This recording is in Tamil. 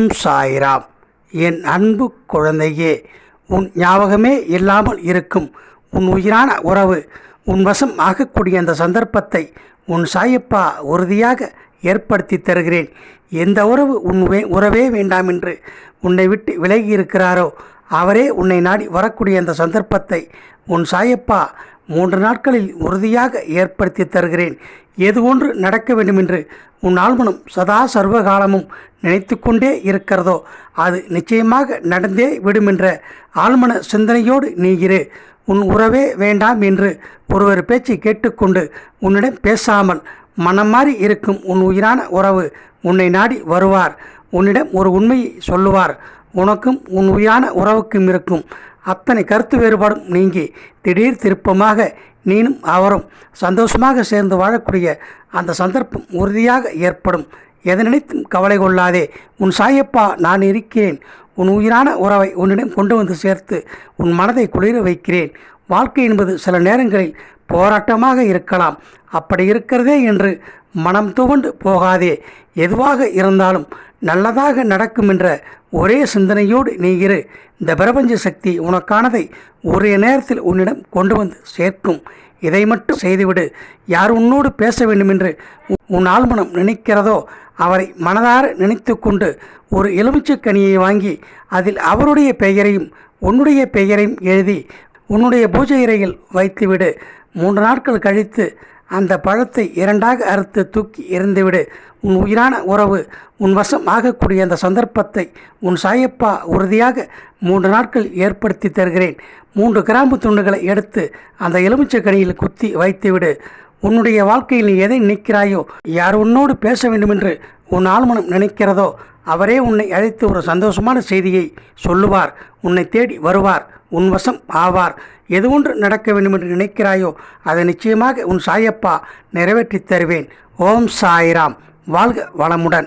ஓம் சாய்ராம். என் அன்பு குழந்தையே உன் ஞாபகமே இல்லாமல் இருக்கும். உன் உயிரான உறவு உன் வசம் ஆகக்கூடிய அந்த சந்தர்ப்பத்தை உன் சாயப்பா உறுதியாக ஏற்படுத்தி தருகிறேன். எந்த உறவு உன் வே உறவே வேண்டாம் என்று உன்னை விட்டு விலகி இருக்கிறாரோ அவரே உன்னை நாடி வரக்கூடிய அந்த சந்தர்ப்பத்தை உன் சாயப்பா மூன்று நாட்களில் உறுதியாக ஏற்படுத்தி தருகிறேன். எது ஒன்று நடக்க வேண்டும் என்று உன் ஆழ்மனம் சதா சர்வகாலமும் நினைத்து கொண்டே இருக்கிறதோ அது நிச்சயமாக நடந்தே விடும் என்ற ஆழ்மன சிந்தனையோடு நீ இரு. உன் உறவே வேண்டாம் என்று ஒருவர் பேச்சை கேட்டுக்கொண்டு உன்னிடம் பேசாமல் மனம் மாறி இருக்கும் உன் உயிரான உறவு உன்னை நாடி வருவார். உன்னிடம் ஒரு உண்மையை சொல்லுவார். உனக்கும் உன் உயிரான உறவுக்கும் இருக்கும். அத்தனை கருத்து வேறுபாடும் நீங்கி திடீர் திருப்பமாக நீனும் அவரும் சந்தோஷமாக சேர்ந்து வாழக்கூடிய அந்த சந்தர்ப்பம் உறுதியாக ஏற்படும். எதை நினைத்தும் கவலை கொள்ளாதே. உன் சாயப்பா நான் இருக்கிறேன். உன் உயிரான உறவை உன்னிடம் கொண்டு வந்து சேர்த்து உன் மனதை குளிர வைக்கிறேன். வாழ்க்கை என்பது சில நேரங்களில் போராட்டமாக இருக்கலாம். அப்படி இருக்கிறதே என்று மனம் துவண்டு போகாதே. எதுவாக இருந்தாலும் நல்லதாக நடக்கும் என்ற ஒரே சிந்தனையோடு நீ இரு. இந்த பிரபஞ்ச சக்தி உனக்கானதை ஒரே நேரத்தில் உன்னிடம் கொண்டு வந்து சேர்க்கும். இதை மட்டும் செய்துவிடு. யார் உன்னோடு பேச வேண்டும் என்று உன் ஆழ்மனம் நினைக்கிறதோ அவரை மனதார நினைத்து கொண்டு ஒரு எலுமிச்சைக் கனியை வாங்கி அதில் அவருடைய பெயரையும் உன்னுடைய பெயரையும் எழுதி உன்னுடைய பூஜை இறையில் வைத்துவிடு. மூன்று நாட்கள் கழித்து அந்த பழத்தை இரண்டாக அறுத்து தூக்கி எறிந்துவிடு. உன் உயிரான உறவு உன் வசம் ஆகக்கூடிய அந்த சந்தர்ப்பத்தை உன் சாயப்பா உறுதியாக மூன்று நாட்கள் ஏற்படுத்தி தருகிறேன். மூன்று கிராம்பு துண்டுகளை எடுத்து அந்த எலுமிச்சக்கனியில் குத்தி வைத்துவிடு. உன்னுடைய வாழ்க்கையில் நீ எதை நினைக்கிறாயோ யார் உன்னோடு பேச வேண்டுமென்று உன் ஆழ்மனம் நினைக்கிறதோ அவரே உன்னை அழைத்து ஒரு சந்தோஷமான செய்தியை சொல்லுவார். உன்னை தேடி வருவார். உன் வசம் ஆவார். எது ஒன்று நடக்க வேண்டும் என்று நினைக்கிறாயோ அதை நிச்சயமாக உன் சாயப்பா நிறைவேற்றித் தருவேன். ஓம் சாய்ராம். வாழ்க வளமுடன்.